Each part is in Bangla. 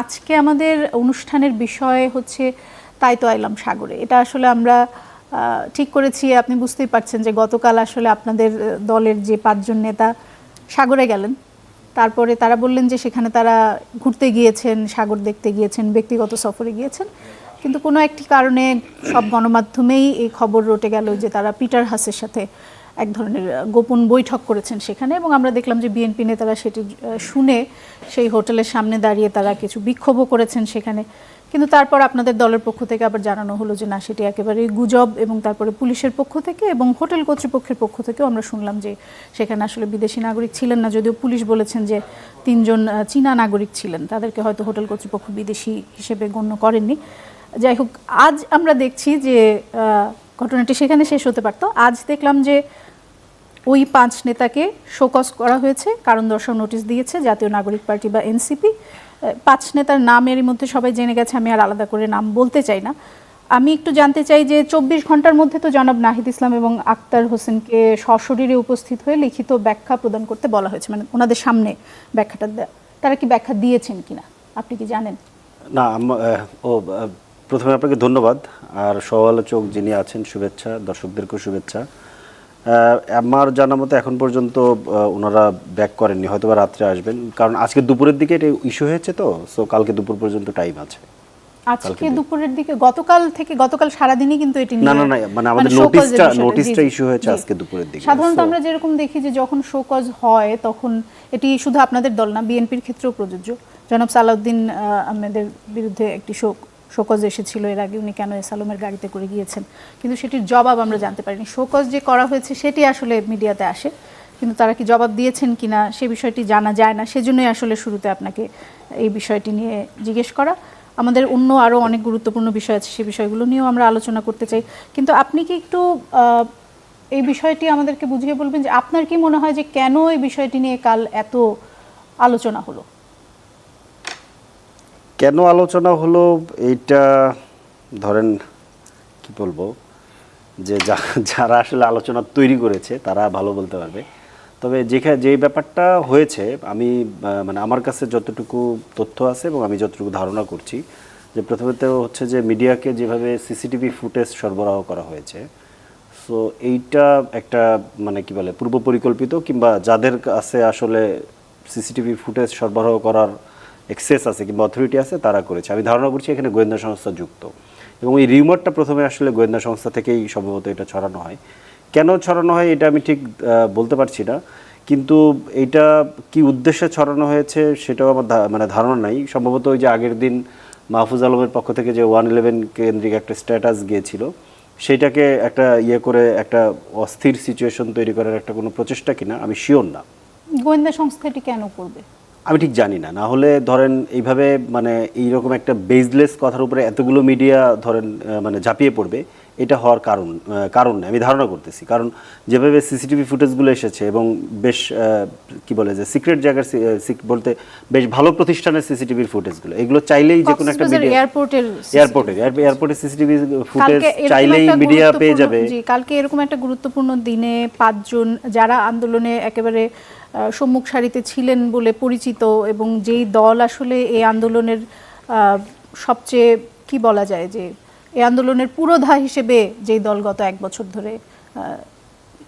আজকে আমাদের অনুষ্ঠানের বিষয় হচ্ছে তাই তো আইলাম সাগরে। এটা আসলে আমরা ঠিক করেছি, আপনি বুঝতেই পারছেন যে গতকাল আসলে আপনাদের দলের যে পাঁচজন নেতা সাগরে গেলেন। তারপরে তারা বললেন যে সেখানে তারা ঘুরতে গিয়েছেন, সাগর দেখতে গিয়েছেন, ব্যক্তিগত সফরে গিয়েছেন। কিন্তু কোনো একটি কারণে সব গণমাধ্যমেই এই খবর রটে গেল যে তারা পিটার হাসের সাথে এক ধরনের গোপন বৈঠক করেছেন সেখানে এবং আমরা দেখলাম যে বিএনপি নেতারা সেটি শুনে সেই হোটেলের সামনে দাঁড়িয়ে তারা কিছু বিক্ষোভও করেছেন সেখানে। কিন্তু তারপর আপনাদের দলের পক্ষ থেকে আবার জানানো হলো যে না, সেটি একেবারে গুজব এবং তারপরে পুলিশের পক্ষ থেকে এবং হোটেল কর্তৃপক্ষের পক্ষ থেকেও আমরা শুনলাম যে সেখানে আসলে বিদেশি নাগরিক ছিলেন না। যদিও পুলিশ বলেছেন যে তিনজন চীনা নাগরিক ছিলেন। তাদেরকে হয়তো হোটেল কর্তৃপক্ষ বিদেশি হিসেবে গণ্য করেননি। যাই হোক, আজ আমরা দেখছি যে ঘটনাটি সেখানে শেষ হতে পারতো। আজ দেখলাম যে ওই পাঁচ নেতাকে শোকজ করা হয়েছে, কারণ দর্শক নোটিশ দিয়েছে জাতীয় নাগরিক পার্টি বা এনসিপি। পাঁচ নেতার নাম এরই মধ্যে সবাই জেনে গেছে, আমি আর আলাদা করে নাম বলতে চাই না। আমি একটু জানতে চাই যে চব্বিশ ঘণ্টার মধ্যে তো জনাব নাহিদ ইসলাম এবং আক্তার হোসেনকে সশরীরে উপস্থিত হয়ে লিখিত ব্যাখ্যা প্রদান করতে বলা হয়েছে মানে ওনাদের সামনে ব্যাখ্যাটা তারা কি ব্যাখ্যা দিয়েছেন কিনা? আপনি কি জানেন? না ও প্রথমে আপনাকে ধন্যবাদ। আর সমালোচক যিনি আছেন, শুভেচ্ছা, দর্শকদেরকেও শুভেচ্ছা। আমার জানা মতো এখন পর্যন্ত ওনারা ব্যাক করেননি হয়তো বা রাত্রে আসবেন। কারণ আজকে দুপুরের দিকে এটা ইস্যু হয়েছে তো সো কালকে দুপুর পর্যন্ত টাইম আছে। আজকে দুপুরের দিকে গতকাল থেকে গতকাল সারাদিনই কিন্তু এটি না না না মানে আমাদের নোটিশটা নোটিশটা ইস্যু হয়েছে আজকে দুপুরের দিকে সাধারণত আমরা যেরকম দেখি যে যখন শোকজ হয় তখন এটি শুধু আপনাদের দল না বিএনপির ক্ষেত্রেও প্রযোজ্য। জনাব সালাউদ্দিন আহ, আহমেদের বিরুদ্ধে একটি শোক শোকজ এসেছিল, এর আগে উনি কেন এস আলমের গাড়িতে করে গিয়েছেন? কিন্তু সেটির জবাব আমরা জানতে পারিনি। শোকজ যে করা হয়েছে সেটি আসলে মিডিয়াতে আসে, কিন্তু তারা কি জবাব দিয়েছেন কিনা সে বিষয়টি জানা যায় না। সেজন্যই আসলে শুরুতে আপনাকে এই বিষয়টি নিয়ে জিজ্ঞেস করা। আমাদের অন্য আরও অনেক গুরুত্বপূর্ণ বিষয় আছে, সে বিষয়গুলো নিয়েও আমরা আলোচনা করতে চাই। কিন্তু আপনি কি একটু এই বিষয়টি আমাদেরকে বুঝিয়ে বলবেন যে আপনার কি মনে হয় যে কেন এই বিষয়টি নিয়ে কাল এত আলোচনা হলো? কেন আলোচনা হলো? এইটা ধরেন, কি বলব? যে যারা আসলে আলোচনা তৈরি করেছে, তারা ভালো বলতে পারবে। তবে যেখানে যে ব্যাপারটা হয়েছে, আমি মানে আমার কাছে যতটুকু তথ্য আছে এবং আমি যতটুকু ধারণা করছি, যে প্রথমত হচ্ছে যে মিডিয়াকে যেভাবে সিসিটিভি ফুটেজ সরবরাহ করা হয়েছে, সো এইটা একটা মানে কি বলে পূর্ব পরিকল্পিত কিংবা যাদের কাছে আসলে সিসিটিভি ফুটেজ সরবরাহ করার এক্সেস আছে কিংবা অথরিটি আছে, তারা করেছে। আমি ধারণা করছি এখানে গোয়েন্দা সংস্থা যুক্ত। এবং এই রিউমারটা প্রথমে আসলে গোয়েন্দা সংস্থা থেকেই সম্ভবত এটা ছড়ানো হয়। কেন ছড়ানো হয় এটা আমি ঠিক বলতে পারছি না। কিন্তু এটা কি উদ্দেশ্যে ছড়ানো হয়েছে সেটাও আমার মানে ধারণা নাই। সম্ভবত ওই যে আগের দিন মাহফুজ আলমের পক্ষ থেকে যে ওয়ান ইলেভেন কেন্দ্রিক একটা স্ট্যাটাস গিয়েছিল সেটাকে একটা ইয়ে করে একটা অস্থির সিচুয়েশন তৈরি করার একটা কোনো প্রচেষ্টা কিনা, আমি শিওর না। গোয়েন্দা সংস্থাটি কেন করবে? আমি ঠিক জানি না। না হলে ধরেন এইভাবে মানে এইরকম একটা বেজলেস কথার উপরে এতগুলো মিডিয়া ধরেন মানে ঝাঁপিয়ে পড়বে। এটা হওয়ার কারণ কারণ আমি ধারণা করতেছি কারণ যেভাবে সিসিটিভি ফুটেজগুলো এসেছে এবং বেশ কি বলে যে সিক্রেট জায়গার বলতে বেশ ভালো প্রতিষ্ঠানের সিসিটিভির ফুটেজগুলো এগুলো চাইলেই যে কোনো একটা মিডিয়া এয়ারপোর্টের এয়ারপোর্টের এয়ারপোর্টের সিসিটিভি ফুটেজ। চাইলেই মিডিয়া পেয়ে যাবে। জি কালকে এরকম একটা গুরুত্বপূর্ণ দিনে পাঁচজন যারা আন্দোলনে একেবারে সম্মুখ সারিতে ছিলেন বলে পরিচিত এবং যেই দল আসলে এই আন্দোলনের আহ, সবচেয়ে কি বলা যায় যে এই আন্দোলনের পুরোধা হিসেবে যেই দল গত এক বছর ধরে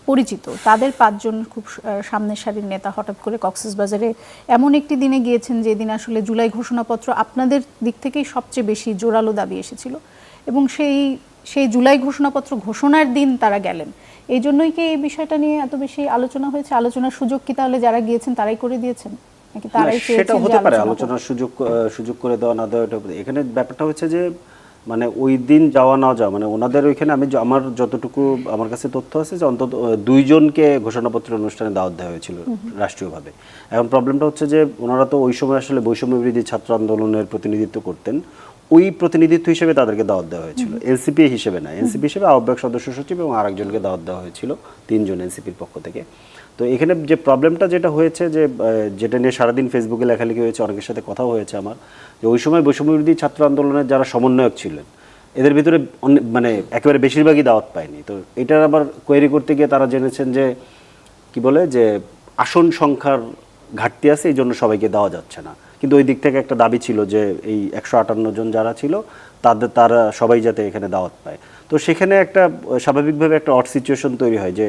পরিচিত তাদের পাঁচজন খুব সামনের সারির নেতা হঠাৎ করে কক্সবাজারে এমন একটি দিনে গিয়েছেন যেদিন আসলে জুলাই ঘোষণাপত্র আপনাদের দিক থেকেই সবচেয়ে বেশি জোরালো দাবি এসেছিল এবং সেই সেই জুলাই ঘোষণাপত্র ঘোষণার দিন তারা গেলেন। এই জন্যই কি এই বিষয়টা নিয়ে এত বেশি আলোচনা হয়েছে? আলোচনার সুযোগ কি তাহলে যারা গিয়েছেন তারাই করে দিয়েছেন? নাকি তারাই সেটা হতে পারে আলোচনার সুযোগ সুযোগ করে দেওয়া না দেওয়া এখানে ব্যাপারটা হচ্ছে যে মানে ওই দিন যাওয়া না যাওয়া মানে ওনাদের ওইখানে আমি আমার যতটুকু আমার কাছে তথ্য আছে যে অন্তত দুইজনকে ঘোষণাপত্র অনুষ্ঠানে দাওয়াত দেওয়া হয়েছিল রাষ্ট্রীয়ভাবে। এখন প্রবলেমটা হচ্ছে যে ওনারা তো ওই সময় আসলে বৈষম্য বিরোধী ছাত্র আন্দোলনের প্রতিনিধিত্ব করতেন ওই প্রতিনিধিত্ব হিসেবে তাদেরকে দাওয়াত দেওয়া হয়েছিল। এনসিপি হিসেবে না এনসিপি হিসেবে আহ্বায়ক সদস্য সচিব এবং আরেকজনকে দাওয়াত দেওয়া হয়েছিল তিনজন এনসিপির পক্ষ থেকে। তো এখানে যে প্রবলেমটা যেটা হয়েছে যে যেটা নিয়ে সারাদিন ফেসবুকে লেখালেখি হয়েছে, অনেকের সাথে কথাও হয়েছে আমার, যে ওই সময় বৈষম্যবিরোধী ছাত্র আন্দোলনের যারা সমন্বয়ক ছিলেন, এদের ভিতরে মানে একেবারে বেশিরভাগই দাওয়াত পায়নি। তো এটার আবার কোয়েরি করতে গিয়ে তারা জেনেছেন যে, কি বলে, যে আসন সংখ্যার ঘাটতি আছে, এই জন্য সবাইকে দেওয়া যাচ্ছে না। কিন্তু ওই দিক থেকে একটা দাবি ছিল যে, এই একশো আটান্ন জন যারা ছিল তাদের তারা সবাই যাতে এখানে দাওয়াত পায়। তো সেখানে একটা স্বাভাবিকভাবে একটা অট সিচুয়েশন তৈরি হয় যে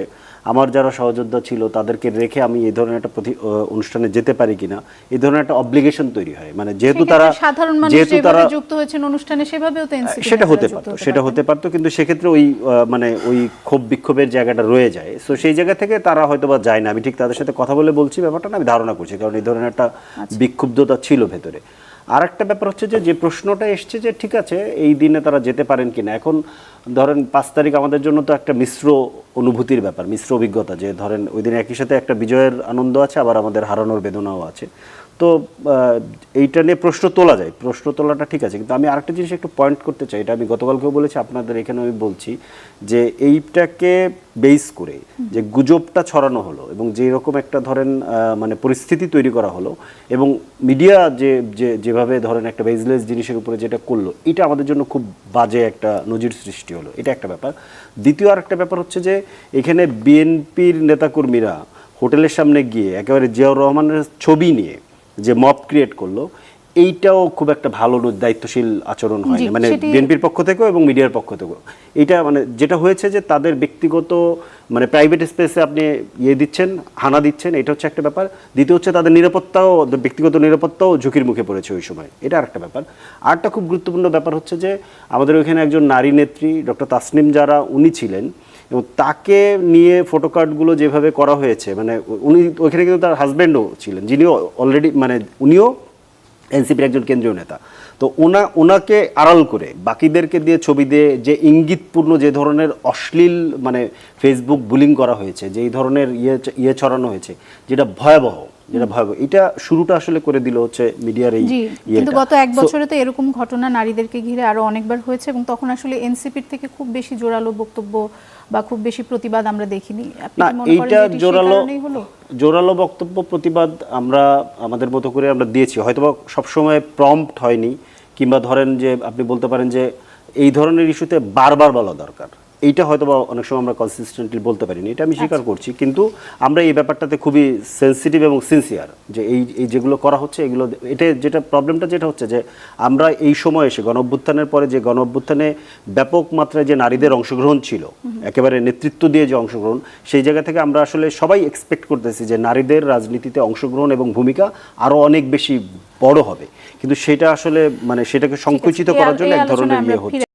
আমার যারা সহযোদ্ধা ছিল তাদেরকে রেখে আমি এই ধরনের একটা প্রতি অনুষ্ঠানে যেতে পারি কিনা এই ধরনের একটা অব্লিগেশন তৈরি হয়। মানে যেহেতু তারা সাধারণ মানুষ যেহেতু তারা যুক্ত হয়েছেন অনুষ্ঠানে সেভাবেও তো সেটা হতে পারতো সেটা হতে পারতো কিন্তু সেক্ষেত্রে ওই মানে ওই ক্ষোভ বিক্ষোভের জায়গাটা রয়ে যায়। সো সেই জায়গা থেকে তারা হয়তো বা যায় না। আমি ঠিক তাদের সাথে কথা বলে বলছি ব্যাপারটা না আমি ধারণা করছি কারণ এই ধরনের একটা বিক্ষুব্ধতা ছিল ভেতরে। আর একটা ব্যাপার হচ্ছে যে যে প্রশ্নটা এসছে যে, ঠিক আছে, এই দিনে তারা যেতে পারেন কিনা এখন ধরেন পাঁচ তারিখ আমাদের জন্য তো একটা মিশ্র অনুভূতির ব্যাপার, মিশ্র অভিজ্ঞতা যে, ধরেন ওই দিনে একই সাথে একটা বিজয়ের আনন্দ আছে, আবার আমাদের হারানোর বেদনাও আছে। তো এইটা নিয়ে প্রশ্ন তোলা যায়। প্রশ্ন তোলাটা ঠিক আছে, কিন্তু আমি আরেকটা জিনিস একটু পয়েন্ট করতে চাই, এটা আমি গতকালকেও বলেছি, আপনাদের এখানে আমি বলছি যে এইটাকে বেস করে যে গুজবটা ছড়ানো হলো এবং যে রকম একটা ধরেন মানে পরিস্থিতি তৈরি করা হলো এবং মিডিয়া যে যে, যেভাবে ধরেন একটা বেজলেস জিনিসের উপরে যেটা করল, এটা আমাদের জন্য খুব বাজে একটা নজির সৃষ্টি হলো। এটা একটা ব্যাপার। দ্বিতীয় আরেকটা ব্যাপার হচ্ছে যে এখানে বিএনপির নেতাকর্মীরা হোটেলের সামনে গিয়ে একেবারে জিয়াউর রহমানের ছবি নিয়ে যে মব ক্রিয়েট করল এইটাও খুব একটা ভালো দায়িত্বশীল আচরণ হয় মানে বিএনপির পক্ষ থেকেও এবং মিডিয়ার পক্ষ থেকেও। এটা মানে যেটা হয়েছে যে তাদের ব্যক্তিগত মানে প্রাইভেট স্পেসে আপনি ইয়ে দিচ্ছেন হানা দিচ্ছেন এটা হচ্ছে একটা ব্যাপার। দ্বিতীয় হচ্ছে তাদের নিরাপত্তাও ব্যক্তিগত নিরাপত্তাও ঝুঁকির মুখে পড়েছে ওই সময়। এটা আরেকটা ব্যাপার। আরেকটা খুব গুরুত্বপূর্ণ ব্যাপার হচ্ছে যে আমাদের ওইখানে একজন নারী নেত্রী ডক্টর তাসনিম যারা উনি ছিলেন। এবং তাকে নিয়ে ফটো কার্ডগুলো যেভাবে করা হয়েছে মানে উনি ওইখানে কিন্তু তার হাজব্যান্ডও ছিলেন, যিনিও অলরেডি মানে উনিও এনসিপির একজন কেন্দ্রীয় নেতা। তো ওনা, ওনাকে আড়াল করে, বাকিদেরকে দিয়ে ছবি দিয়ে যে ইঙ্গিতপূর্ণ যে ধরনের অশ্লীল মানে ফেসবুক বুলিং করা হয়েছে, যে এই ধরনের ইয়ে ইয়ে ছড়ানো হয়েছে, যেটা ভয়াবহ। যেটা ভয়াবহ এটা শুরুটা আসলে করে দিল হচ্ছে মিডিয়ার এই কিন্তু গত এক বছরে তো এরকম ঘটনা নারীদেরকে ঘিরে আরও অনেকবার হয়েছে এবং তখন আসলে এনসিপির থেকে খুব বেশি জোরালো বক্তব্য বা খুব বেশি প্রতিবাদ আমরা দেখিনি। আপনি না মনে করেন এইটা জোরালো জোরালো বক্তব্য প্রতিবাদ আমরা আমাদের মতো করে আমরা দিয়েছি। হয়তোবা সবসময় প্রম্পট হয়নি কিংবা ধরেন যে আপনি বলতে পারেন যে এই ধরনের ইস্যুতে বারবার বলা দরকার। এইটা হয়তো বা অনেক সময় আমরা কনসিস্টেন্টলি বলতে পারিনি এটা আমি স্বীকার করছি। কিন্তু আমরা এই ব্যাপারটাতে খুবই সেন্সিটিভ এবং সিনসিয়ার যে এই এই যেগুলো করা হচ্ছে এগুলো এটা যেটা প্রবলেমটা যেটা হচ্ছে যে আমরা এই সময় এসে গণ অভ্যুত্থানের পরে যে গণ অভ্যুত্থানে ব্যাপক মাত্রায় যে নারীদের অংশগ্রহণ ছিল একেবারে নেতৃত্ব দিয়ে যে অংশগ্রহণ সেই জায়গা থেকে আমরা আসলে সবাই এক্সপেক্ট করতেছি যে নারীদের রাজনীতিতে অংশগ্রহণ এবং ভূমিকা আরও অনেক বেশি বড় হবে। কিন্তু সেটা আসলে মানে সেটাকে সংকুচিত করার জন্য এক ধরনের ইয়ে হচ্ছে।